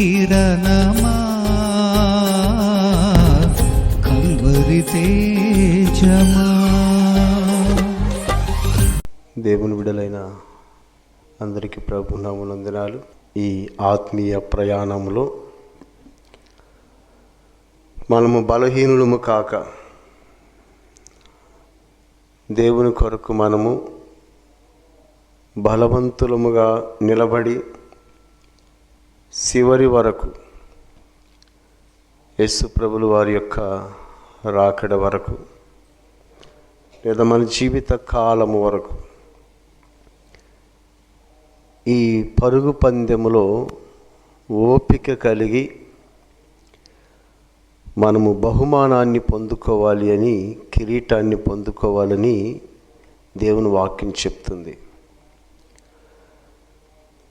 కిరణమా? Calvary తేజమా? దేవుని విడలైన అందరికీ ప్రభు నామనందనాలు ఈ ఆత్మీయ ప్రయాణంలో మనము బలహీనులము కాక దేవుని కొరకు మనము బలవంతులముగా నిలబడి చివరి వరకు యేసు ప్రభులు వారి యొక్క రాకడ వరకు లేదా మన జీవిత కాలము వరకు ఈ పరుగు పందెములో ఓపిక కలిగి మనము బహుమానాన్ని పొందుకోవాలి అని కిరీటాన్ని పొందుకోవాలని దేవుని వాక్యం చెప్తుంది.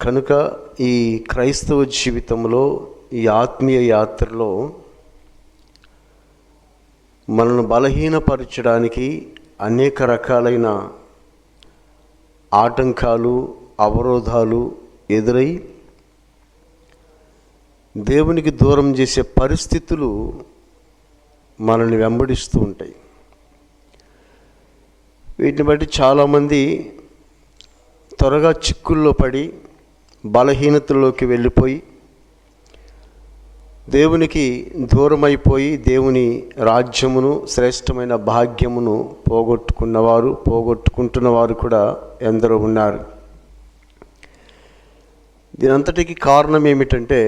కనుక ఈ క్రైస్తవ జీవితంలో ఈ ఆత్మీయ యాత్రలో మనల్ని బలహీనపరచడానికి అనేక రకాలైన ఆటంకాలు అవరోధాలు ఎదురై దేవునికి దూరం చేసే పరిస్థితులు మనల్ని వెంబడిస్తూ ఉంటాయి. వీటిని బట్టి చాలామంది త్వరగా చిక్కుల్లో పడి బలహీనతల్లోకి వెళ్ళిపోయి దేవునికి దూరమైపోయి దేవుని రాజ్యమును శ్రేష్టమైన భాగ్యమును పోగొట్టుకున్నవారు పోగొట్టుకుంటున్నవారు కూడా ఎందరో ఉన్నారు. దీనంతటికి కారణం ఏమిటంటే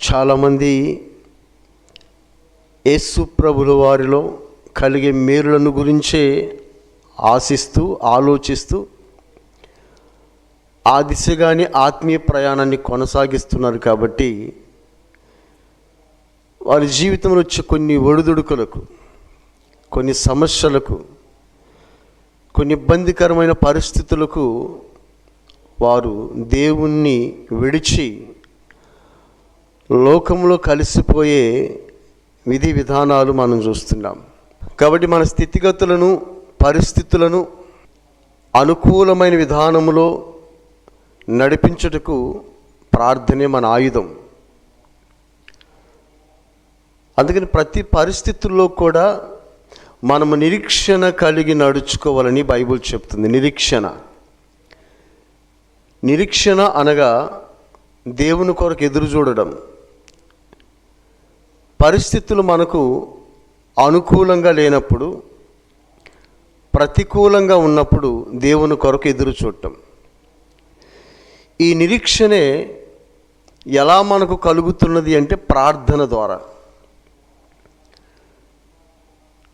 చాలామంది యేసు ప్రభుల వారిలో కలిగే మేలులను గురించే ఆశిస్తూ ఆలోచిస్తూ ఆ దిశగానే ఆత్మీయ ప్రయాణాన్ని కొనసాగిస్తున్నారు కాబట్టి వారి జీవితంలో వచ్చే కొన్ని ఒడిదుడుకులకు కొన్ని సమస్యలకు కొన్ని ఇబ్బందికరమైన పరిస్థితులకు వారు దేవుణ్ణి విడిచి లోకంలో కలిసిపోయే విధి విధానాలు మనం చూస్తున్నాం. కాబట్టి మన స్థితిగతులను పరిస్థితులను అనుకూలమైన విధానంలో నడిపించుటకు ప్రార్థనే మన ఆయుధం. అందుకని ప్రతి పరిస్థితుల్లో కూడా మనము నిరీక్షణ కలిగి నడుచుకోవాలని బైబుల్ చెప్తుంది. నిరీక్షణ. నిరీక్షణ అనగా దేవుని కొరకు ఎదురు చూడడం. పరిస్థితులు మనకు అనుకూలంగా లేనప్పుడు ప్రతికూలంగా ఉన్నప్పుడు దేవుని కొరకు ఎదురు చూడటం. ఈ నిరీక్షణే ఎలా మనకు కలుగుతున్నది అంటే ప్రార్థన ద్వారా.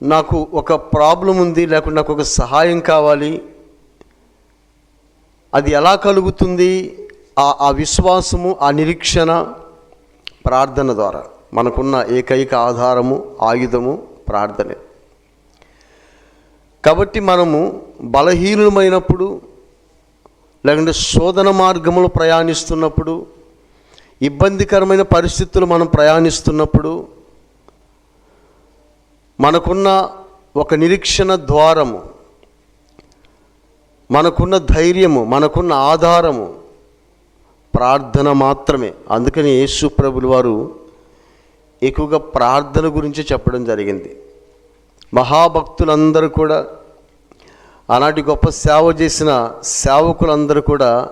నాకు ఒక ప్రాబ్లం ఉంది లేకుంటే నాకు ఒక సహాయం కావాలి. అది ఎలా కలుగుతుంది? ఆ ఆ విశ్వాసము ఆ నిరీక్షణ ప్రార్థన ద్వారా. మనకున్న ఏకైక ఆధారము ఆయుధము ప్రార్థనే. కాబట్టి మనము బలహీనమైనప్పుడు లేకుంటే శోధన మార్గములు ప్రయాణిస్తున్నప్పుడు ఇబ్బందికరమైన పరిస్థితులు మనం ప్రయాణిస్తున్నప్పుడు మనకున్న ఒక నిరీక్షణ ద్వారము మనకున్న ధైర్యము మనకున్న ఆధారము ప్రార్థన మాత్రమే. అందుకని యేసు ప్రభులు వారు ఎక్కువగా ప్రార్థన గురించి చెప్పడం జరిగింది. మహాభక్తులందరూ కూడా ఆనాటి గొప్ప సేవ చేసిన సేవకులందరూ కూడా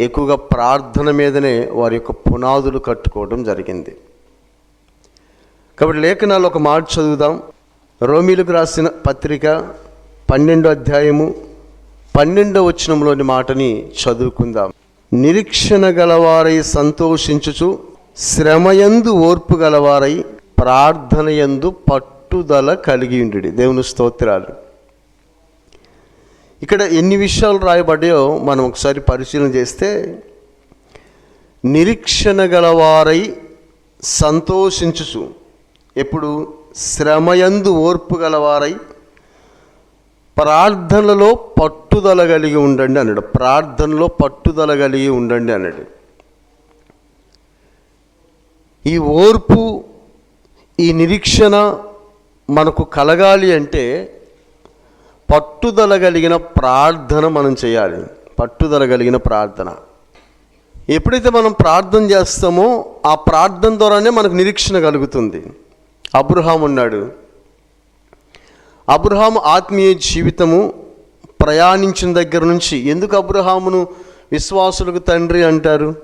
ఎక్కువగా ప్రార్థన మీదనే వారి యొక్క పునాదులు కట్టుకోవడం జరిగింది. కాబట్టి లేఖనాలు ఒక మాట చదువుదాం. రోమిలకు రాసిన పత్రిక పన్నెండో అధ్యాయము పన్నెండో వచనంలోని మాటని చదువుకుందాం. నిరీక్షణ గలవారై సంతోషించుచు శ్రమయందు ఓర్పు గలవారై ప్రార్థనయందు పట్టుదల కలిగి ఉండి దేవుని స్తోత్రాలు. ఇక్కడ ఎన్ని విషయాలు రాయబడ్డాయో మనం ఒకసారి పరిశీలన చేస్తే నిరీక్షణ గలవారై సంతోషించుచు. ఎప్పుడు? శ్రమయందు ఓర్పు గలవారై ప్రార్థనలో పట్టుదల కలిగి ఉండండి అన్నాడు. ప్రార్థనలో పట్టుదల కలిగి ఉండండి అన్నాడు. ఈ ఓర్పు ఈ నిరీక్షణ మనకు కలగాలి అంటే పట్టుదల కలిగిన ప్రార్థన మనం చేయాలి. పట్టుదల కలిగిన ప్రార్థన. ఎప్పుడైతే మనం ప్రార్థన చేస్తామో ఆ ప్రార్థన ద్వారానే మనకు నిరీక్షణ కలుగుతుంది. అబ్రహాం ఉన్నాడు. అబ్రహాం ఆత్మీయ జీవితము ప్రయాణించిన దగ్గర నుంచి ఎందుకు అబ్రహామును విశ్వాసులకు తండ్రి అంటారు?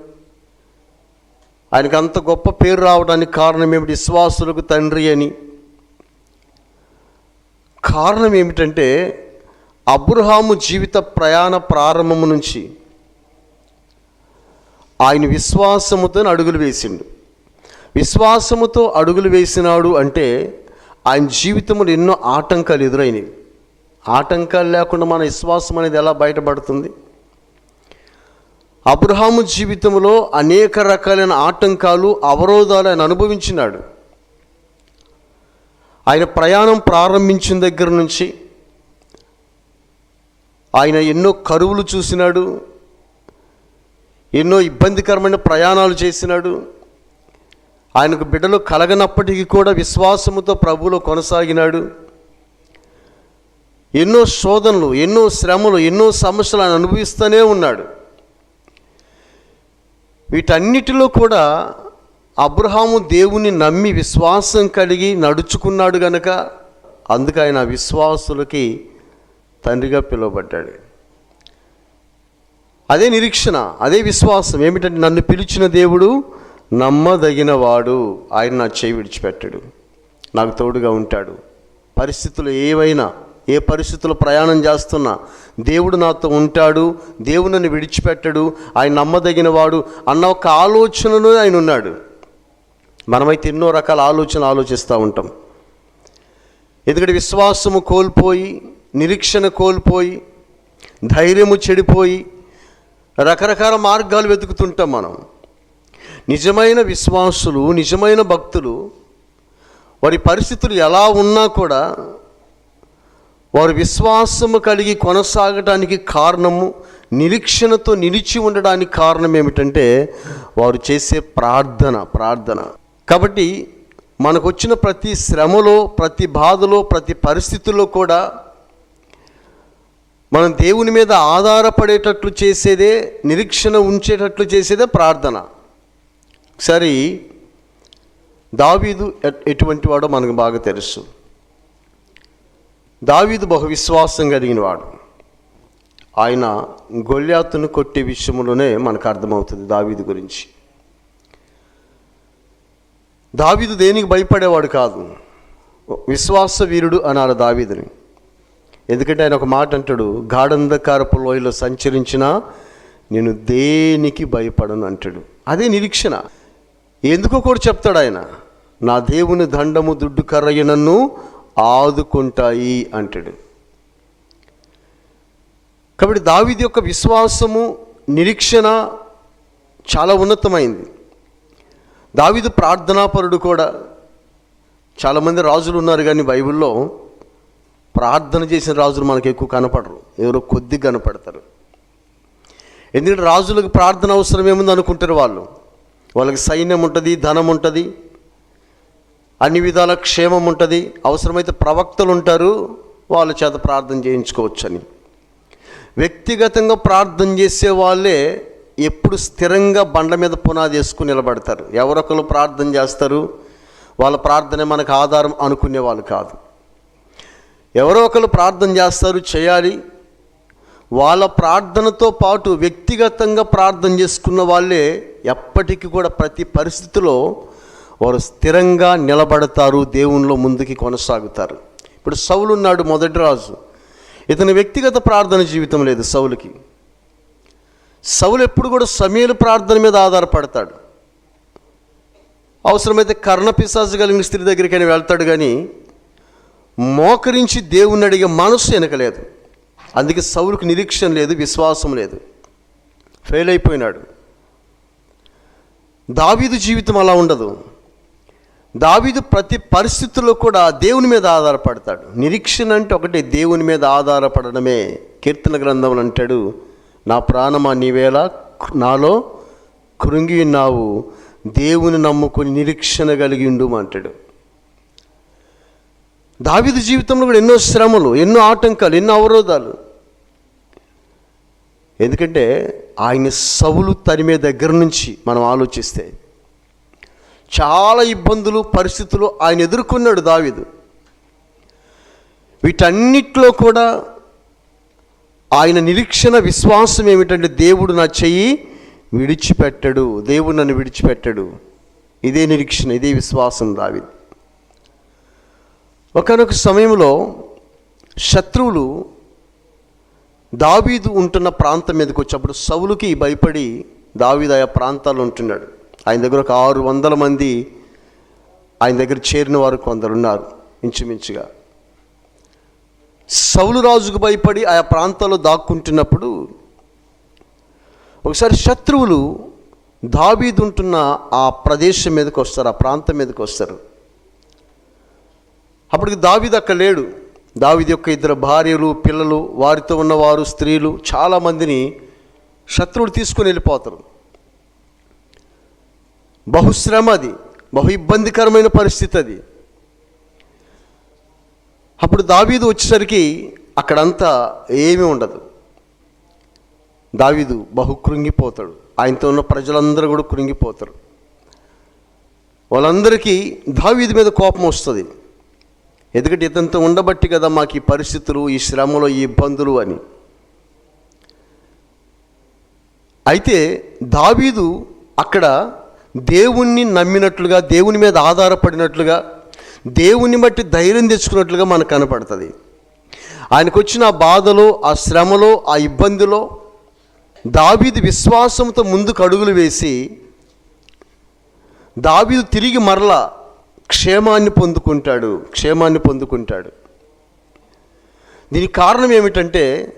ఆయనకు అంత గొప్ప పేరు రావడానికి కారణం ఏమిటి? విశ్వాసులకు తండ్రి అని. కారణం ఏమిటంటే అబ్రహాము జీవిత ప్రయాణ ప్రారంభము నుంచి ఆయన విశ్వాసముతో అడుగులు వేసిండు. విశ్వాసముతో అడుగులు వేసినాడు అంటే ఆయన జీవితంలో ఎన్నో ఆటంకాలు ఎదురైనవి. ఆటంకాలు లేకుండా మన విశ్వాసం అనేది ఎలా బయటపడుతుంది? అబ్రహాము జీవితంలో అనేక రకాలైన ఆటంకాలు అవరోధాలు ఆయన అనుభవించినాడు. ఆయన ప్రయాణం ప్రారంభించిన దగ్గర నుంచి ఆయన ఎన్నో కరువులు చూసినాడు ఎన్నో ఇబ్బందికరమైన ప్రయాణాలు చేసినాడు. ఆయనకు బిడ్డలు కలగనప్పటికీ కూడా విశ్వాసముతో ప్రభువులో కొనసాగినాడు. ఎన్నో శోధనలు ఎన్నో శ్రమలు ఎన్నో సమస్యలు ఆయన అనుభవిస్తూనే ఉన్నాడు. వీటన్నిటిలో కూడా అబ్రహాము దేవుని నమ్మి విశ్వాసం కలిగి నడుచుకున్నాడు గనక అందుకు ఆయన విశ్వాసులకి తండ్రిగా పిలువబడ్డాడు. అదే నిరీక్షణ అదే విశ్వాసం ఏమిటంటే నన్ను పిలిచిన దేవుడు నమ్మదగినవాడు ఆయన నా చేయి విడిచిపెట్టాడు నాకు తోడుగా ఉంటాడు. పరిస్థితులు ఏవైనా ఏ పరిస్థితుల్లో ప్రయాణం చేస్తున్నా దేవుడు నాతో ఉంటాడు దేవుడు నన్ను విడిచిపెట్టడు ఆయన నమ్మదగినవాడు అన్న ఒక ఆలోచనలో ఆయన ఉన్నాడు. మనమైతే ఎన్నో రకాల ఆలోచనలు ఆలోచిస్తూ ఉంటాం. ఎందుకంటే విశ్వాసము కోల్పోయి నిరీక్షణ కోల్పోయి ధైర్యము చెడిపోయి రకరకాల మార్గాలు వెతుకుతుంటాం మనం. నిజమైన విశ్వాసులు నిజమైన భక్తులు వారి పరిస్థితులు ఎలా ఉన్నా కూడా వారు విశ్వాసము కలిగి కొనసాగటానికి కారణము నిరీక్షణతో నిలిచి ఉండడానికి కారణం ఏమిటంటే వారు చేసే ప్రార్థన ప్రార్థన. కాబట్టి మనకు వచ్చిన ప్రతి శ్రమలో ప్రతి బాధలో ప్రతి పరిస్థితుల్లో కూడా మనం దేవుని మీద ఆధారపడేటట్లు చేసేదే నిరీక్షణ ఉంచేటట్లు చేసేదే ప్రార్థన. సరి దావీదు ఎటువంటి వాడో మనకు బాగా తెలుసు. దావీదు బహు విశ్వాసం కలిగిన వాడు. ఆయన గొల్యాతును కొట్టే విషయంలోనే మనకు అర్థమవుతుంది దావీదు గురించి. దావీదు దేనికి భయపడేవాడు కాదు. విశ్వాస వీరుడు అన్నారు దావీదుని. ఎందుకంటే ఆయన ఒక మాట అంటాడు గాఢంధకారపు లోయలో సంచరించిన నేను దేనికి భయపడను అంటాడు. అదే నిరీక్షణ. ఎందుకో కూడా చెప్తాడు ఆయన నా దేవుని దండము దుడ్డు కర్రయ్య నన్ను ఆదుకుంటాయి అంటాడు. కాబట్టి దావిది యొక్క విశ్వాసము నిరీక్షణ చాలా ఉన్నతమైంది. దావిదు ప్రార్థనాపరుడు కూడా. చాలామంది రాజులు ఉన్నారు కానీ బైబిల్లో ప్రార్థన చేసిన రాజులు మనకు ఎక్కువ కనపడరు. ఎవరో కొద్ది కనపడతారు. ఎందుకంటే రాజులకు ప్రార్థన అవసరం ఏముంది అనుకుంటారు వాళ్ళు? వాళ్ళకి సైన్యం ఉంటుంది ధనం ఉంటుంది అన్ని విధాల క్షేమం ఉంటుంది అవసరమైతే ప్రవక్తలు ఉంటారు వాళ్ళ చేత ప్రార్థన చేయించుకోవచ్చని. వ్యక్తిగతంగా ప్రార్థన చేసే వాళ్ళే ఎప్పుడు స్థిరంగా బండ మీద పునాది వేసుకుని నిలబడతారు. ఎవరొకరు ప్రార్థన చేస్తారు? వాళ్ళ ప్రార్థన మనకు ఆధారం అనుకునే వాళ్ళు కాదు. ఎవరో ఒకరు ప్రార్థన చేస్తారు చేయాలి. వాళ్ళ ప్రార్థనతో పాటు వ్యక్తిగతంగా ప్రార్థన చేసుకున్న వాళ్ళే ఎప్పటికీ కూడా ప్రతి పరిస్థితిలో వారు స్థిరంగా నిలబడతారు దేవునిలో ముందుకి కొనసాగుతారు. ఇప్పుడు సౌలు ఉన్నాడు మొదటి రాజు. ఇతని వ్యక్తిగత ప్రార్థన జీవితం లేదు సౌలుకి. సౌలు ఎప్పుడు కూడా సమీలు ప్రార్థన మీద ఆధారపడతాడు. అవసరమైతే కర్ణపిశాసు కలిగిన స్త్రీ దగ్గరికైనా వెళ్తాడు కానీ మోకరించి దేవుణ్ణి అడిగే మనస్సు వెనకలేదు. అందుకే సౌలుకు నిరీక్షణ లేదు విశ్వాసం లేదు. ఫెయిల్ అయిపోయినాడు. దావీదు జీవితం అలా ఉండదు. దావీదు ప్రతి పరిస్థితుల్లో కూడా దేవుని మీద ఆధారపడతాడు. నిరీక్షణ అంటే ఒకటి దేవుని మీద ఆధారపడడమే. కీర్తన గ్రంథం అంటాడు నా ప్రాణమా నీవేళ నాలో కృంగి ఉన్నావు దేవుని నమ్ముకొని నిరీక్షణ కలిగి ఉండు అంటాడు. దావీదు జీవితంలో కూడా ఎన్నో శ్రమలు ఎన్నో ఆటంకాలు ఎన్నో అవరోధాలు. ఎందుకంటే ఆయన సవులు తరిమే దగ్గర నుంచి మనం ఆలోచిస్తే చాలా ఇబ్బందులు పరిస్థితులు ఆయన ఎదుర్కొన్నాడు దావీదు. వీటన్నిటిలో కూడా ఆయన నిరీక్షణ విశ్వాసం ఏమిటంటే దేవుడు నా చెయ్యి విడిచిపెట్టడు దేవుడు నన్ను విడిచిపెట్టడు. ఇదే నిరీక్షణ ఇదే విశ్వాసం దావి ఒకనొక సమయంలో శత్రువులు దావీదు ఉంటున్న ప్రాంతం మీదకి వచ్చినప్పుడు సౌలుకి భయపడి దావీదు ఆయా ప్రాంతాల్లో ఉంటున్నాడు. ఆయన దగ్గర ఒక ఆరు వందల మంది ఆయన దగ్గర చేరిన వారు కొందరు ఉన్నారు ఇంచుమించుగా. సౌలు రాజుకు భయపడి ఆయా ప్రాంతాల్లో దాక్కుంటున్నప్పుడు ఒకసారి శత్రువులు దావీదు ఉంటున్న ఆ ప్రదేశం మీదకి వస్తారు ఆ ప్రాంతం మీదకి వస్తారు. అప్పటికి దావీదు అక్కడ లేడు. దావీదు యొక్క ఇద్దరు భార్యలు పిల్లలు వారితో ఉన్నవారు స్త్రీలు చాలామందిని శత్రువులు తీసుకుని వెళ్ళిపోతారు. బహుశ్రమ అది బహు ఇబ్బందికరమైన పరిస్థితి అది. అప్పుడు దావీదు వచ్చేసరికి అక్కడంతా ఏమీ ఉండదు. దావీదు బహు కృంగిపోతాడు. ఆయనతో ఉన్న ప్రజలందరూ కూడా కృంగిపోతారు. వాళ్ళందరికీ దావీదు మీద కోపం వస్తుంది. ఎందుకంటే ఇతనితో ఉండబట్టి కదా మాకు ఈ పరిస్థితులు ఈ శ్రమలు ఈ ఇబ్బందులు అని. అయితే దావీదు అక్కడ దేవుణ్ణి నమ్మినట్లుగా దేవుని మీద ఆధారపడినట్లుగా దేవుని బట్టి ధైర్యం తెచ్చుకున్నట్లుగా మనకు కనపడుతుంది. ఆయనకు వచ్చిన ఆ బాధలో ఆ శ్రమలో ఆ ఇబ్బందిలో దావీదు విశ్వాసంతో ముందుకు అడుగులు వేసి దావీదు తిరిగి మరలా క్షేమాన్ని పొందుకుంటాడు క్షేమాన్ని పొందుకుంటాడు. దీనికి కారణం ఏమిటంటే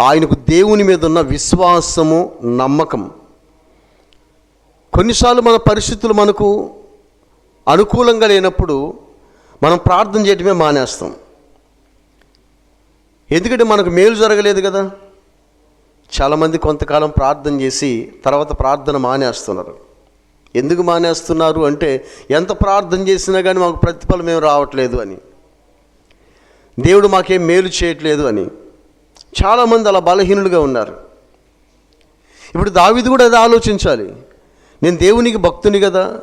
ఆయనకు దేవుని మీద ఉన్న విశ్వాసము నమ్మకం. కొన్నిసార్లు మన పరిస్థితులు మనకు అనుకూలంగా లేనప్పుడు మనం ప్రార్థన చేయటమే మానేస్తాం. ఎందుకంటే మనకు మేలు జరగలేదు కదా. చాలామంది కొంతకాలం ప్రార్థన చేసి తర్వాత ప్రార్థన మానేస్తున్నారు. ఎందుకు మానేస్తున్నారు అంటే ఎంత ప్రార్థన చేసినా కానీ మాకు ప్రతిఫలం ఏం రావట్లేదు అని. దేవుడు మాకేం మేలు చేయట్లేదు అని. చాలామంది అలా బలహీనులుగా ఉన్నారు. ఇప్పుడు దావిది కూడా అది ఆలోచించాలి. నేను దేవునికి భక్తుని కదా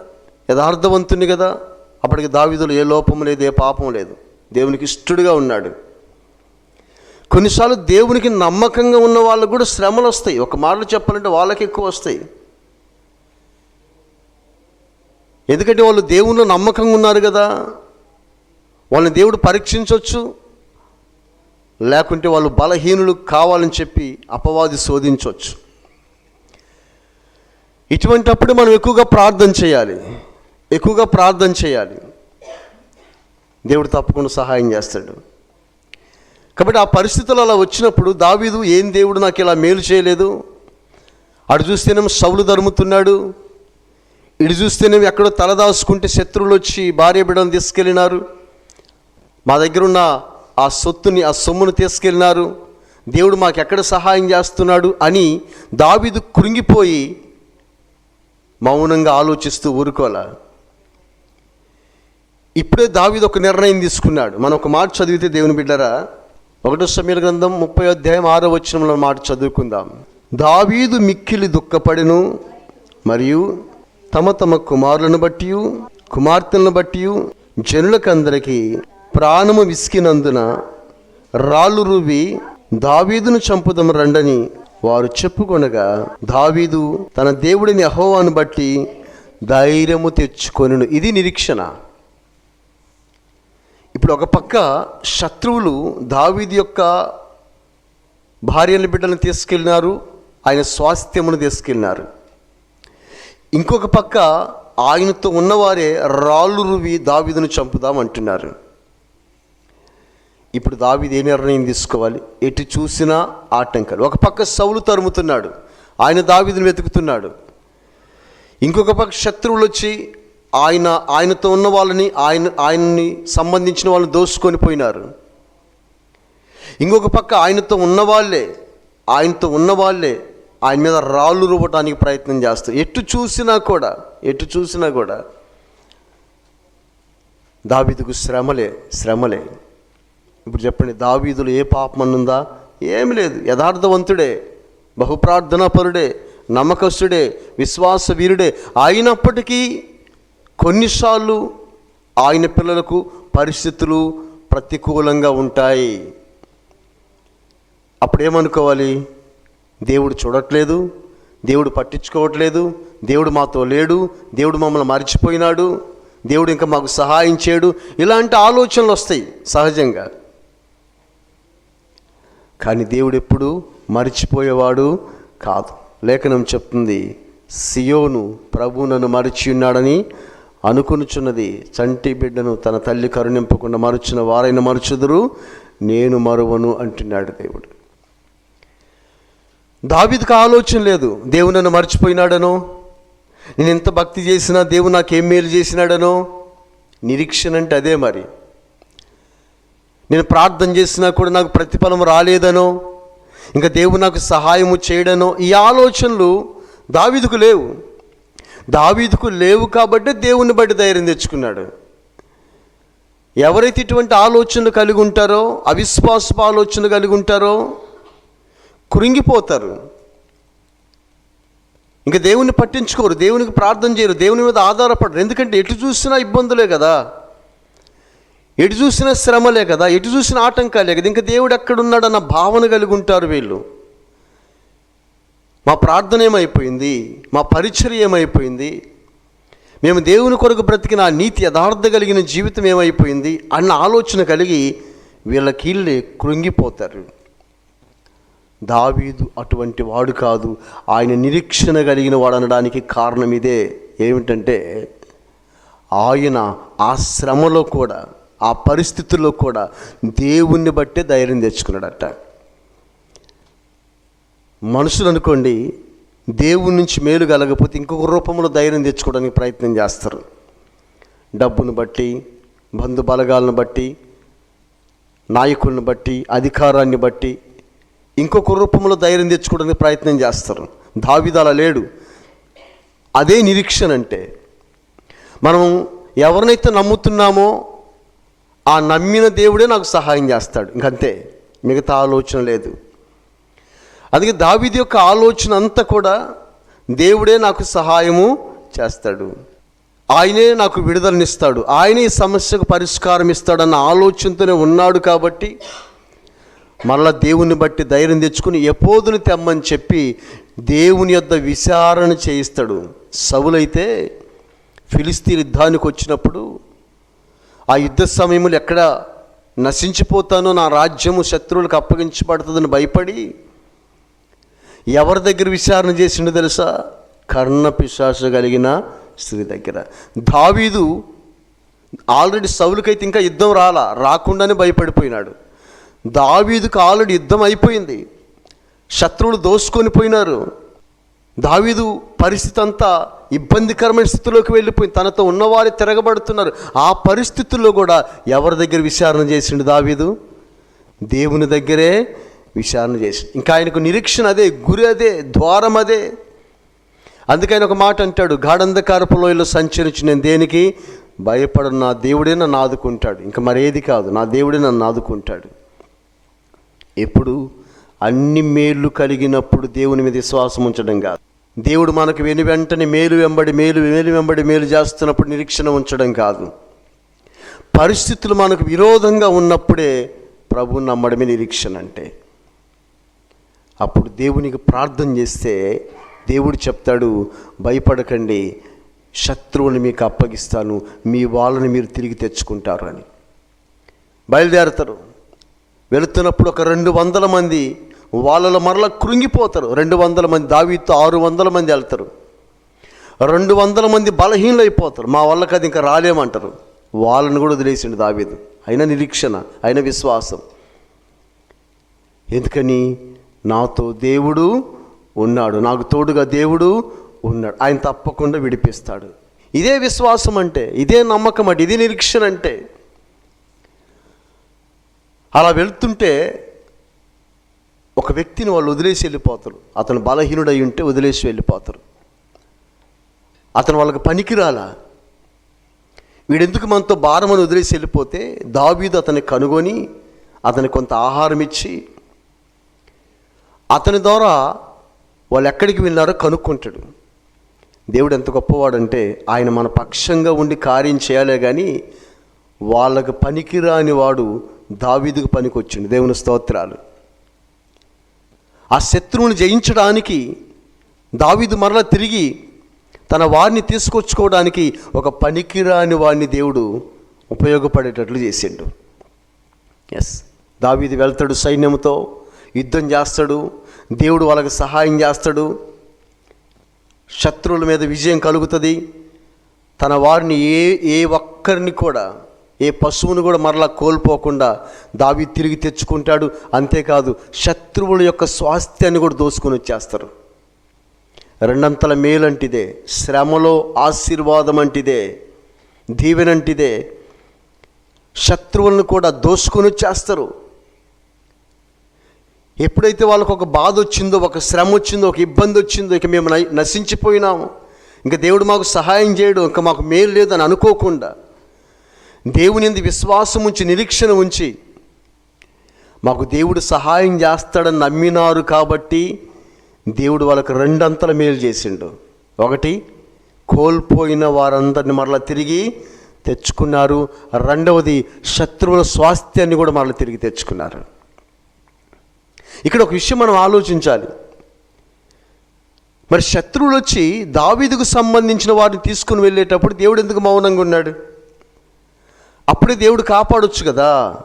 యథార్థవంతుని కదా అప్పటికి దావిదులు ఏ లోపం లేదు ఏ పాపం లేదు. దేవునికి ఇష్టడుగా ఉన్నాడు. కొన్నిసార్లు దేవునికి నమ్మకంగా ఉన్న వాళ్ళకు కూడా శ్రమలు వస్తాయి. ఒక మాటలు చెప్పాలంటే వాళ్ళకి ఎక్కువ వస్తాయి. ఎందుకంటే వాళ్ళు దేవునిలో నమ్మకంగా ఉన్నారు కదా. వాళ్ళని దేవుడు పరీక్షించవచ్చు లేకుంటే వాళ్ళు బలహీనులు కావాలని చెప్పి అపవాది శోధించవచ్చు ఇటువంటప్పుడు మనం ఎక్కువగా ప్రార్థన చేయాలి. ఎక్కువగా ప్రార్థన చేయాలి. దేవుడు తప్పకుండా సహాయం చేస్తాడు. కాబట్టి ఆ పరిస్థితులు అలా వచ్చినప్పుడు దావీదు ఏం దేవుడు నాకు ఇలా మేలు చేయలేదు? అటు చూస్తేనేమో సవులు ధరుముతున్నాడు ఇటు చూస్తేనేమో ఎక్కడో తలదాచుకుంటే శత్రువులు వచ్చి భార్య బిడ్డను తీసుకెళ్ళినారు. మా దగ్గర ఉన్న ఆ సొత్తుని ఆ సొమ్మును తీసుకెళ్ళినారు. దేవుడు మాకు ఎక్కడ సహాయం చేస్తున్నాడు? అని దావీదు కృంగిపోయి మౌనంగా ఆలోచిస్తూ ఊరుకోలే. ఇప్పుడే దావిది ఒక నిర్ణయం తీసుకున్నాడు. మనం ఒక మాట చదివితే దేవుని బిడ్డరా ఒకటో సమీర గ్రంథం ముప్పై అధ్యాయం ఆరో వచనంలో మాట చదువుకుందాం. దావీదు మిక్కిలి దుఃఖపడెను మరియు తమ తమ కుమారులను బట్టి కుమార్తెలను బట్టి జనులకందరికీ ప్రాణము విసికినందున రాళ్ళు రువి దావీదును చంపుదము రండని వారు చెప్పుకొనగా దావీదు తన దేవుడిని అహోవాను బట్టి ధైర్యము తెచ్చుకొనును. ఇది నిరీక్షణ. ఇప్పుడు ఒక పక్క శత్రువులు దావీది యొక్క భార్యల బిడ్డలను తీసుకెళ్ళినారు ఆయన స్వాస్థ్యమును తీసుకెళ్ళినారు. ఇంకొక పక్క ఆయనతో ఉన్నవారే రాళ్ళు రువి దావీదును చంపుదాం అంటున్నారు. ఇప్పుడు దావీది ఏ నిర్ణయం తీసుకోవాలి? ఎటు చూసినా ఆటంకాలు. ఒక పక్క సౌలు తరుముతున్నాడు ఆయన దావీదును వెతుకుతున్నాడు. ఇంకొక పక్క శత్రువులు వచ్చి ఆయన ఆయనతో ఉన్న వాళ్ళని ఆయన ఆయన్ని సంబంధించిన వాళ్ళని దోసుకొని పోయినారు. ఇంకొక పక్క ఆయనతో ఉన్నవాళ్ళే ఆయనతో ఉన్నవాళ్ళే ఆయన మీద రాళ్ళు రువ్వటానికి ప్రయత్నం చేస్తారు. ఎటు చూసినా కూడా ఎటు చూసినా కూడా దావీదుకు శ్రమలే శ్రమలే. ఇప్పుడు చెప్పండి దావీదులు ఏ పాపం అనుందా ఏమి లేదు. యథార్థవంతుడే బహుప్రార్థనాపరుడే నమ్మకస్తుడే విశ్వాస వీరుడే అయినప్పటికీ కొన్నిసార్లు ఆయన పిల్లలకు పరిస్థితులు ప్రతికూలంగా ఉంటాయి. అప్పుడేమనుకోవాలి? దేవుడు చూడట్లేదు దేవుడు పట్టించుకోవట్లేదు దేవుడు మాతో లేడు దేవుడు మమ్మల్ని మర్చిపోయినాడు దేవుడు ఇంకా మాకు సహాయం చేయడు. ఇలాంటి ఆలోచనలు వస్తాయి సహజంగా. కానీ దేవుడు ఎప్పుడు మరిచిపోయేవాడు కాదు. లేఖనం చెప్తుంది సియోను ప్రభు నన్ను మరిచి ఉన్నాడని అనుకునుచున్నది చంటి బిడ్డను తన తల్లి కరుణింపకుండా మరుచిన వారైన మరుచుదురు నేను మరువను అంటున్నాడు దేవుడు. దావిదికి ఆలోచన లేదు దేవుడు నన్ను మర్చిపోయినాడనో? నేను ఎంత భక్తి చేసినా దేవుడు నాకేం మేలు చేసినాడనో? నిరీక్షణ అంటే అదే మరి. నేను ప్రార్థన చేసినా కూడా నాకు ప్రతిఫలం రాలేదనో? ఇంకా దేవుడు నాకు సహాయము చేయడనో? ఈ ఆలోచనలు దావిదుకు లేవు. దావీదుకు లేవు కాబట్టి దేవుని బట్టి ధైర్యం తెచ్చుకున్నాడు. ఎవరైతే ఇటువంటి ఆలోచనలు కలిగి ఉంటారో అవిశ్వాసపు ఆలోచనలు కలిగి ఉంటారో కృంగిపోతారు. ఇంకా దేవుని పట్టించుకోరు దేవునికి ప్రార్థన చేయరు దేవుని మీద ఆధారపడరు. ఎందుకంటే ఎటు చూసినా ఇబ్బందులే కదా. ఎటు చూసినా శ్రమలే కదా. ఎటు చూసినా ఆటంకాలే కదా. ఇంకా దేవుడు ఎక్కడున్నాడన్న భావన కలిగి ఉంటారు వీళ్ళు. మా ప్రార్థన ఏమైపోయింది? మా పరిచర్య ఏమైపోయింది? మేము దేవుని కొరకు బ్రతికిన నీతి యథార్థ కలిగిన జీవితం ఏమైపోయింది? అన్న ఆలోచన కలిగి వీళ్ళ కీళ్ళే కృంగిపోతారు. దావీదు అటువంటి వాడు కాదు. ఆయన నిరీక్షణ కలిగిన వాడు అనడానికి కారణం ఇదే. ఏమిటంటే ఆయన ఆ శ్రమలో కూడా ఆ పరిస్థితుల్లో కూడా దేవుణ్ణి బట్టే ధైర్యం తెచ్చుకున్నాడట. మనుషులు అనుకోండి దేవుని నుంచి మేలు కలగకపోతే ఇంకొక రూపంలో ధైర్యం తెచ్చుకోవడానికి ప్రయత్నం చేస్తారు. డబ్బును బట్టి బంధు బలగాలను బట్టి నాయకులను బట్టి అధికారాన్ని బట్టి ఇంకొక రూపంలో ధైర్యం తెచ్చుకోవడానికి ప్రయత్నం చేస్తారు. దావిదాల లేడు. అదే నిరీక్షణ అంటే మనం ఎవరినైతే నమ్ముతున్నామో ఆ నమ్మిన దేవుడే నాకు సహాయం చేస్తాడు. ఇంకంతే మిగతా ఆలోచన లేదు. అందుకే దావిది యొక్క ఆలోచన అంతా కూడా దేవుడే నాకు సహాయము చేస్తాడు. ఆయనే నాకు విడుదలనిస్తాడు. ఆయనే ఈ సమస్యకు పరిష్కారం ఇస్తాడన్న ఆలోచనతోనే ఉన్నాడు కాబట్టి మరలా దేవుని బట్టి ధైర్యం తెచ్చుకుని ఎపోదుని తెమ్మని చెప్పి దేవుని యొద్ద విచారణ చేయిస్తాడు. సవులైతే ఫిలిస్తీ యుద్ధానికి వచ్చినప్పుడు ఆ యుద్ధ సమయంలో ఎక్కడ నశించిపోతానో నా రాజ్యము శత్రువులకు అప్పగించబడుతుందని భయపడి ఎవరి దగ్గర విచారణ చేసిండో తెలుసా? కర్ణ పిశాచ కలిగిన స్త్రీ దగ్గర. దావీదు ఆల్రెడీ సౌలుకైతే ఇంకా యుద్ధం రాలా రాకుండానే భయపడిపోయినాడు. దావీదుకు ఆల్రెడీ యుద్ధం అయిపోయింది. శత్రువులు దోసుకొని పోయినారు. దావీదు పరిస్థితి అంతా ఇబ్బందికరమైన స్థితిలోకి వెళ్ళిపోయింది. తనతో ఉన్నవారు తిరగబడుతున్నారు. ఆ పరిస్థితుల్లో కూడా ఎవరి దగ్గర విచారణ చేసిండు దావీదు? దేవుని దగ్గరే విచారణ చేసి. ఇంకా ఆయనకు నిరీక్షణ అదే గురి అదే ద్వారం అదే. అందుకని ఒక మాట అంటాడు గాఢంధకారపు లోయలో సంచరించి నేను దేనికి? భయపడను నా దేవుడే నన్ను ఆదుకుంటాడు. ఇంకా మరేది కాదు నా దేవుడే నన్ను ఆదుకుంటాడు. ఎప్పుడు? అన్ని మేలు కలిగినప్పుడు దేవుని మీద విశ్వాసం ఉంచడం కాదు. దేవుడు మనకు వెను వెంటనే మేలు వెంబడి మేలు మేలు వెంబడి మేలు చేస్తున్నప్పుడు నిరీక్షణ ఉంచడం కాదు. పరిస్థితులు మనకు విరోధంగా ఉన్నప్పుడే ప్రభు నమ్మడమే నిరీక్షణ అంటే. అప్పుడు దేవునికి ప్రార్థన చేస్తే దేవుడు చెప్తాడు భయపడకండి శత్రువుని మీకు అప్పగిస్తాను మీ వాళ్ళని మీరు తిరిగి తెచ్చుకుంటారు అని. బయలుదేరతారు. వెళుతున్నప్పుడు ఒక రెండు వందల మంది వాళ్ళలో మరల కృంగిపోతారు. రెండు వందల మంది దావీతో ఆరు వందల మంది వెళ్తారు. రెండు వందల మంది బలహీనలు అయిపోతారు. మా వాళ్ళకి అది ఇంకా రాలేమంటారు. వాళ్ళని కూడా వదిలేసిండు దావీదు. అయినా నిరీక్షణ అయిన విశ్వాసం. ఎందుకని? నాతో దేవుడు ఉన్నాడు. నాకు తోడుగా దేవుడు ఉన్నాడు. ఆయన తప్పకుండా విడిపిస్తాడు. ఇదే విశ్వాసం అంటే ఇదే నమ్మకం అంటే ఇదే నిరీక్షణ అంటే. అలా వెళ్తుంటే ఒక వ్యక్తిని వాళ్ళు వదిలేసి వెళ్ళిపోతారు. అతను బలహీనుడై ఉంటే వదిలేసి వెళ్ళిపోతారు. అతను వాళ్ళకి పనికిరాలా? వీడెందుకు మనతో భారమని వదిలేసి వెళ్ళిపోతే దావీదు అతన్ని కనుగొని అతనికి కొంత ఆహారం ఇచ్చి అతని ద్వారా వాళ్ళు ఎక్కడికి వెళ్ళారో కనుక్కుంటాడు. దేవుడు ఎంత గొప్పవాడంటే ఆయన మన పక్షంగా ఉండి కార్యం చేయాలే కానీ వాళ్ళకు పనికిరాని వాడు దావీదుకు పనికొచ్చిండు. దేవుని స్తోత్రాలు. ఆ శత్రువుని జయించడానికి దావీదు మరలా తిరిగి తన వారిని తీసుకొచ్చుకోవడానికి ఒక పనికిరాని వాడిని దేవుడు ఉపయోగపడేటట్లు చేసిండు. ఎస్ దావీది వెళ్తాడు సైన్యంతో యుద్ధం చేస్తాడు దేవుడు వాళ్ళకి సహాయం చేస్తాడు. శత్రువుల మీద విజయం కలుగుతుంది. తన వారిని ఏ ఏ ఒక్కరిని కూడా ఏ పశువుని కూడా మరలా కోల్పోకుండా దావి తిరిగి తెచ్చుకుంటాడు. అంతేకాదు శత్రువుల యొక్క స్వాస్థ్యాన్ని కూడా దోసుకొని వచ్చేస్తారు. రెండంతల మేలంటిదే శ్రమలో ఆశీర్వాదం అంటిదే దీవెనంటిదే. శత్రువులను కూడా దోసుకొని వచ్చేస్తారు. ఎప్పుడైతే వాళ్ళకు ఒక బాధ వచ్చిందో ఒక శ్రమ వచ్చిందో ఒక ఇబ్బంది వచ్చిందో ఇక మేము నశించిపోయినాము. ఇంకా దేవుడు మాకు సహాయం చేయడం ఇంకా మాకు మేలు లేదని అనుకోకుండా దేవునింది విశ్వాసం ఉంచి నిరీక్షణ ఉంచి మాకు దేవుడు సహాయం చేస్తాడని నమ్మినారు కాబట్టి దేవుడు వాళ్ళకు రెండంతల మేలు చేసిండు. ఒకటి కోల్పోయిన వారందరిని మరలా తిరిగి తెచ్చుకున్నారు. రెండవది శత్రువుల స్వాస్థ్యాన్ని కూడా మరలా తిరిగి తెచ్చుకున్నారు. ఇక్కడ ఒక విషయం మనం ఆలోచించాలి. మరి శత్రువులు వచ్చి దావీదుకు సంబంధించిన వారిని తీసుకుని వెళ్ళేటప్పుడు దేవుడు ఎందుకు మౌనంగా ఉన్నాడు? అప్పుడే దేవుడు కాపాడొచ్చు కదా.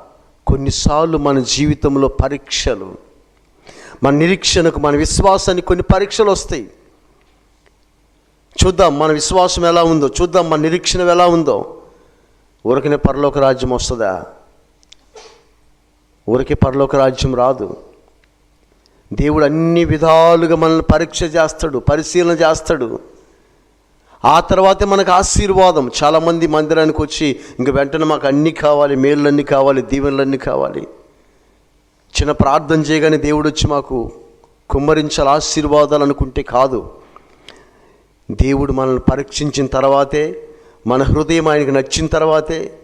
కొన్నిసార్లు మన జీవితంలో పరీక్షలు మన నిరీక్షణకు మన విశ్వాసానికి కొన్ని పరీక్షలు వస్తాయి. చూద్దాం మన విశ్వాసం ఎలా ఉందో చూద్దాం మన నిరీక్షణ ఎలా ఉందో. ఊరికనే పరలోక రాజ్యం వస్తుందా? ఊరికే పరలోక రాజ్యం రాదు. దేవుడు అన్ని విధాలుగా మనల్ని పరీక్ష చేస్తాడు పరిశీలన చేస్తాడు. ఆ తర్వాతే మనకు ఆశీర్వాదం. చాలామంది మందిరానికి వచ్చి ఇంక వెంటనే మాకు అన్నీ కావాలి మేళ్ళన్నీ కావాలి దీవెనలన్నీ కావాలి. చిన్న ప్రార్థన చేయగానే దేవుడు వచ్చి మాకు కుమ్మరించాలి ఆశీర్వాదాలు అనుకుంటే కాదు. దేవుడు మనల్ని పరీక్షించిన తర్వాతే మన హృదయం ఆయనకి నచ్చిన తర్వాతే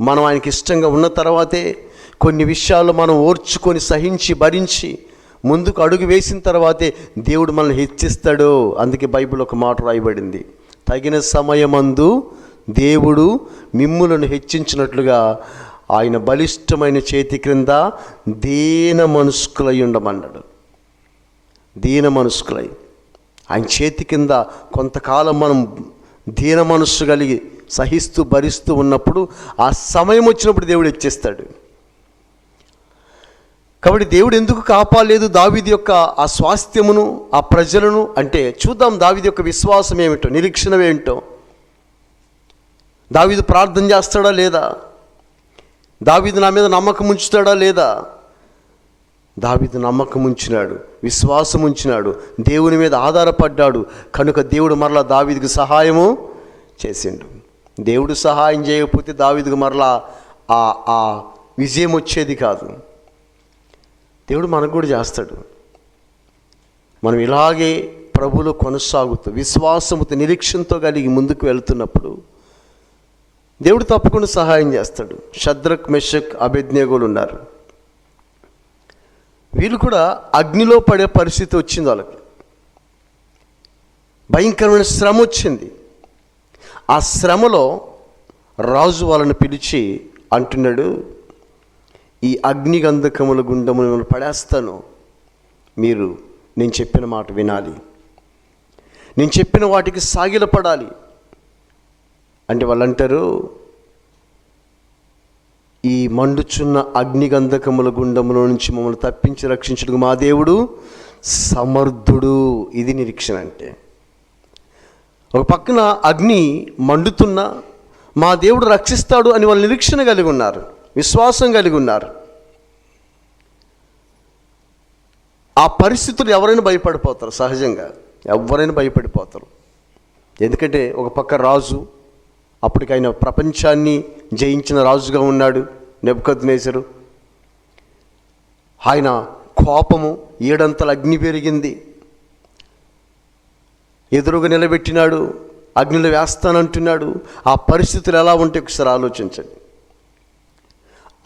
మనం ఆయనకి ఇష్టంగా ఉన్న తర్వాతే కొన్ని విషయాలు మనం ఓర్చుకొని సహించి భరించి ముందుకు అడుగు వేసిన తర్వాతే దేవుడు మనల్ని హెచ్చిస్తాడు. అందుకే బైబిల్ ఒక మాట రాయబడింది. తగిన సమయమందు దేవుడు మిమ్ములను హెచ్చించినట్లుగా ఆయన బలిష్టమైన చేతి క్రింద దీన మనస్కులై ఉండమన్నాడు. దీన మనస్కులై ఆయన చేతి కింద కొంతకాలం మనం దీన మనస్సు కలిగి సహిస్తూ భరిస్తూ ఉన్నప్పుడు ఆ సమయం వచ్చినప్పుడు దేవుడు ఇచ్చేస్తాడు కాబట్టి దేవుడు ఎందుకు కాపాలేదు దావిది యొక్క ఆ స్వాస్థ్యమును ఆ ప్రజలను అంటే చూద్దాం దావిది యొక్క విశ్వాసం ఏమిటో నిరీక్షణ ఏమిటో. దావిదు ప్రార్థన చేస్తాడా లేదా? దావిదు నా మీద నమ్మకం ఉంచుతాడా లేదా? దావిదు నమ్మకం ఉంచినాడు విశ్వాసం ఉంచినాడు దేవుని మీద ఆధారపడ్డాడు. కనుక దేవుడు మరలా దావీదుకు సహాయము చేసిండు. దేవుడు సహాయం చేయకపోతే దావీదుకు మరలా ఆ విజయం వచ్చేది కాదు. దేవుడు మనకు కూడా చేస్తాడు. మనం ఇలాగే ప్రభులు కొనసాగుతూ విశ్వాసముతో నిరీక్షణతో కలిగి ముందుకు వెళ్తున్నప్పుడు దేవుడు తప్పకుండా సహాయం చేస్తాడు. షద్రక్ మెషక్ అభిజ్ఞగులు ఉన్నారు. వీళ్ళు కూడా అగ్నిలో పడే పరిస్థితి వచ్చింది వాళ్ళకి. భయంకరమైన శ్రమ వచ్చింది. ఆ శ్రమలో రాజు వాళ్ళని పిలిచి అంటున్నాడు ఈ అగ్నిగంధకముల గుండములు పడేస్తాను. మీరు నేను చెప్పిన మాట వినాలి. నేను చెప్పిన వాటికి సాగిలపడాలి అంటే వాళ్ళు అంటారు ఈ మండుచున్న అగ్నిగంధకముల గుండముల నుంచి మమ్మల్ని తప్పించి రక్షించుటకు మా దేవుడు సమర్థుడు. ఇది నిరీక్షణ అంటే. ఒక పక్కన అగ్ని మండుతున్న మా దేవుడు రక్షిస్తాడు అని వాళ్ళు నిరీక్షణ కలిగి ఉన్నారు. విశ్వాసం కలిగి ఉన్నారు. ఆ పరిస్థితులు ఎవరైనా భయపడిపోతారు సహజంగా. ఎవరైనా భయపడిపోతారు. ఎందుకంటే ఒక పక్క రాజు అప్పటికి ఆయన ప్రపంచాన్ని జయించిన రాజుగా ఉన్నాడు నెబద్నేసరు ఆయన కోపము ఏడంతల అగ్ని పెరిగింది. ఎదురుగా నిలబెట్టినాడు అగ్నిలో వేస్తానంటున్నాడు. ఆ పరిస్థితులు ఎలా ఉంటే ఒకసారి ఆలోచించండి.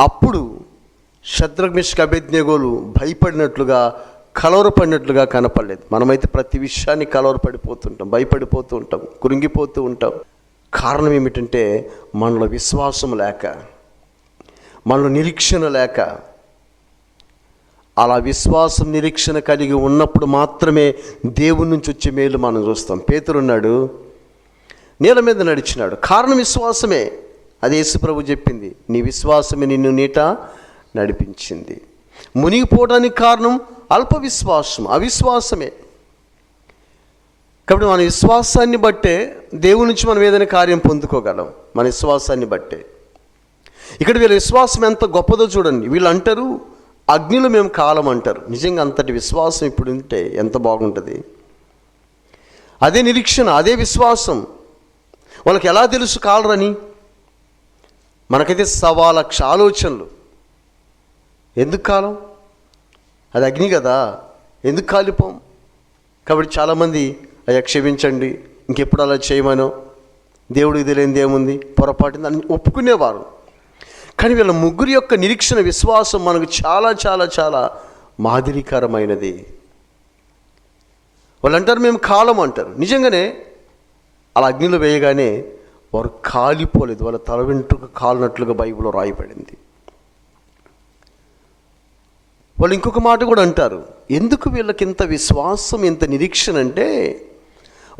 అప్పుడు శత్రుఘ్నిష్క అభిజ్ఞగోలు భయపడినట్లుగా కలవరపడినట్లుగా కనపడలేదు. మనమైతే ప్రతి విషయాన్ని కలవరపడిపోతుంటాం భయపడిపోతూ ఉంటాం కురింగిపోతూ ఉంటాం. కారణం ఏమిటంటే మనలో విశ్వాసం లేక మనలో నిరీక్షణ లేక అలా విశ్వాసం నిరీక్షణ కలిగి ఉన్నప్పుడు మాత్రమే దేవుడి నుంచి వచ్చే మేలు మనం చూస్తాం. పేతురున్నాడు నీళ్ళ మీద నడిచినాడు. కారణం విశ్వాసమే. అది యేసుప్రభు చెప్పింది నీ విశ్వాసమే నిన్ను నీట నడిపించింది. మునిగిపోవడానికి కారణం అల్ప విశ్వాసం అవిశ్వాసమే. కాబట్టి మన విశ్వాసాన్ని బట్టే దేవుడి నుంచి మనం ఏదైనా కార్యం పొందుకోగలం మన విశ్వాసాన్ని బట్టే. ఇక్కడ వీళ్ళ విశ్వాసం ఎంత గొప్పదో చూడండి. వీళ్ళు అంటారు అగ్నిలో మేము కాలం అంటారు. నిజంగా అంతటి విశ్వాసం ఇప్పుడు ఉంటే ఎంత బాగుంటుంది? అదే నిరీక్షణ అదే విశ్వాసం. వాళ్ళకి ఎలా తెలుసు కాలరని? మనకైతే సవా లక్ష ఆలోచనలు. ఎందుకు కాలం? అది అగ్ని కదా. ఎందుకు కాలిపోం? కాబట్టి చాలామంది అయ్యా క్షమించండి ఇంకెప్పుడు అలా చేయమనో. దేవుడు తెలియంది ఏముంది? పొరపాటింది అని ఒప్పుకునేవారు. కానీ వీళ్ళ ముగ్గురు యొక్క నిరీక్షణ విశ్వాసం మనకు చాలా చాలా చాలా మాదిరికరమైనది. వాళ్ళు అంటారు మేము కాలం అంటారు. నిజంగానే అలా అగ్నిలో వేయగానే వారు కాలిపోలేదు. వాళ్ళ తల వెంట్రుక కాలినట్లుగా బైబిల్లో రాయబడింది. వాళ్ళు ఇంకొక మాట కూడా అంటారు. ఎందుకు వీళ్ళకి ఇంత విశ్వాసం ఇంత నిరీక్షణ అంటే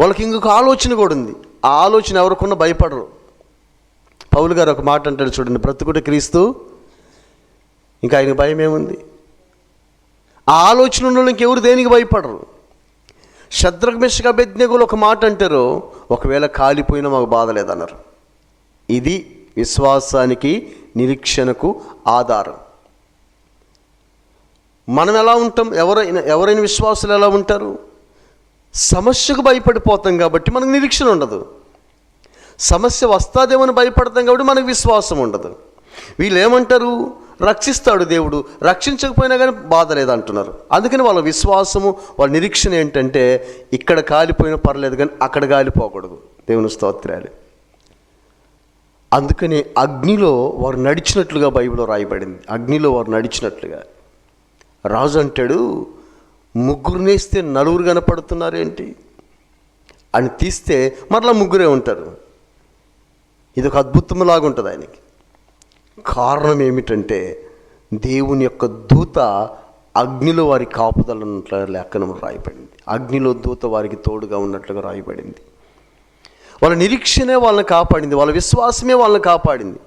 వాళ్ళకి ఇంకొక ఆలోచన కూడా ఉంది. ఆ ఆలోచన ఎవరికన్నా భయపడరు. పౌలు గారు ఒక మాట అంటాడు చూడండి బ్రతుకుట క్రీస్తు ఇంకా ఆయన భయం ఏముంది ఆ ఆలోచన ఉన్న వాళ్ళకి ఎవరు దేనికి భయపడరు? శత్రుఘ్మిషగా బెజ్ఞగులు ఒక మాట అంటారు ఒకవేళ కాలిపోయినా మాకు బాధ లేదన్నారు. ఇది విశ్వాసానికి నిరీక్షణకు ఆధారం. మనం ఎలా ఉంటాం? ఎవరైనా ఎవరైనా విశ్వాసులు ఎలా ఉంటారు? సమస్యకు భయపడిపోతాం కాబట్టి మనకు నిరీక్షణ ఉండదు. సమస్య వస్తాదేమని భయపడతాం కాబట్టి మనకు విశ్వాసం ఉండదు. వీళ్ళు ఏమంటారు? రక్షిస్తాడు దేవుడు. రక్షించకపోయినా కానీ బాధ లేదంటున్నారు. అందుకని వాళ్ళ విశ్వాసము వాళ్ళ నిరీక్షణ ఏంటంటే ఇక్కడ కాలిపోయినా పర్లేదు కానీ అక్కడ కాలిపోకూడదు. దేవుని స్తోత్రాలు. అందుకని అగ్నిలో వారు నడిచినట్లుగా బైబిల్లో రాయబడింది. అగ్నిలో వారు నడిచినట్లుగా. రాజు అంటాడు ముగ్గురునేస్తే నలుగురు కనపడుతున్నారేంటి అని తీస్తే మరలా ముగ్గురే ఉంటారు. ఇది ఒక అద్భుతంలాగా ఉంటుంది ఆయనకి. కారణం ఏమిటంటే దేవుని యొక్క దూత అగ్నిలో వారి కాపుదల ఉన్నట్లుగా లేఖనం రాయబడింది అగ్నిలో దూత వారికి తోడుగా ఉన్నట్లుగా రాయబడింది వాళ్ళ నిరీక్షనే వాళ్ళని కాపాడింది. వాళ్ళ విశ్వాసమే వాళ్ళని కాపాడింది.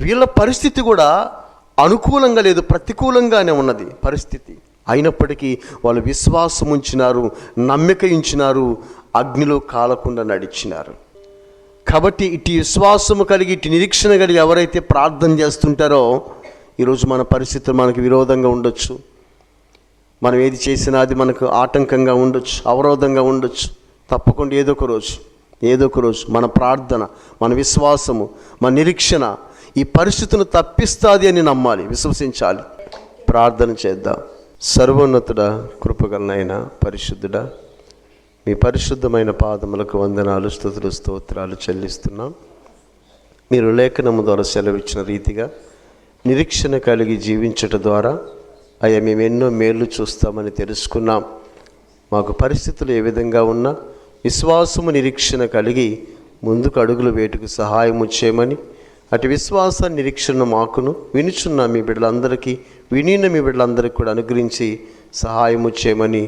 వీళ్ళ పరిస్థితి కూడా అనుకూలంగా లేదు ప్రతికూలంగానే ఉన్నది పరిస్థితి. అయినప్పటికీ వాళ్ళు విశ్వాసం ఉంచినారు నమ్మిక ఉంచినారు అగ్నిలో కాలకుండా నడిచినారు. కాబట్టి ఇటు విశ్వాసము కలిగి ఇటు నిరీక్షణ కలిగి ఎవరైతే ప్రార్థన చేస్తుంటారో ఈరోజు మన పరిస్థితులు మనకు విరోధంగా ఉండొచ్చు. మనం ఏది చేసినా అది మనకు ఆటంకంగా ఉండొచ్చు అవరోధంగా ఉండొచ్చు. తప్పకుండా ఏదో ఒక రోజు ఏదో ఒక రోజు మన ప్రార్థన మన విశ్వాసము మన నిరీక్షణ ఈ పరిస్థితిని తప్పిస్తుంది అని నమ్మాలి విశ్వసించాలి. ప్రార్థన చేద్దాం. సర్వోన్నతుడ కృపగలనైన పరిశుద్ధుడా మీ పరిశుద్ధమైన పాదములకు వందనాలు స్థుతులు స్తోత్రాలు చెల్లిస్తున్నాం. మీరు లేఖనము ద్వారా సెలవిచ్చిన రీతిగా నిరీక్షణ కలిగి జీవించట ద్వారా అయ్యా మేము ఎన్నో మేళ్ళు చూస్తామని తెలుసుకున్నాం. మాకు పరిస్థితులు ఏ విధంగా ఉన్నా విశ్వాసము నిరీక్షణ కలిగి ముందుకు అడుగులు వేటుకు సహాయము చేయమని అటు విశ్వాస నిరీక్షణ మాకును వినుచున్న మీ బిడ్డలందరికీ వినిన మీ బిడ్డలందరికీ కూడా అనుగ్రహించి సహాయము చేయమని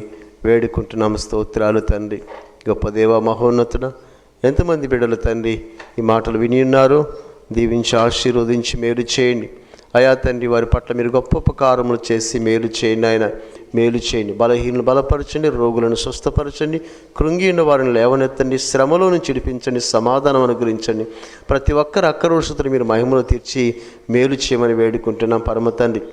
వేడుకుంటున్నాము. స్తోత్రాలు తండ్రి. గొప్ప దేవ మహోన్నతుడ. ఎంతమంది బిడ్డలు తండ్రి ఈ మాటలు విని ఉన్నారో? దీవించి ఆశీర్వదించి మేలు చేయండి. అయా తండ్రి వారి పట్ల మీరు గొప్ప ఉపకారములు చేసి మేలు చేయండి ఆయన. మేలు చేయండి. బలహీనలు బలపరచండి రోగులను స్వస్థపరచండి. కృంగి ఉన్న వారిని లేవనెత్తండి. శ్రమలో నుంచి విడిపించండి. సమాధానం అనుగ్రహించండి. ప్రతి ఒక్కరు అక్కరోషతలు మీరు మహిమలు తీర్చి మేలు చేయమని వేడుకుంటున్నాం పరమ తండ్రి.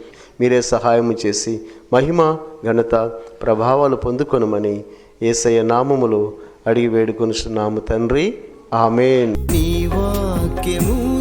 మీరే సహాయము చేసి మహిమ ఘనత ప్రభావాలు పొందుకొనమని ఏసయ్య నామములు అడిగి వేడుకొనిస్తున్నాము తండ్రి. ఆమెన్. నీ వాక్యము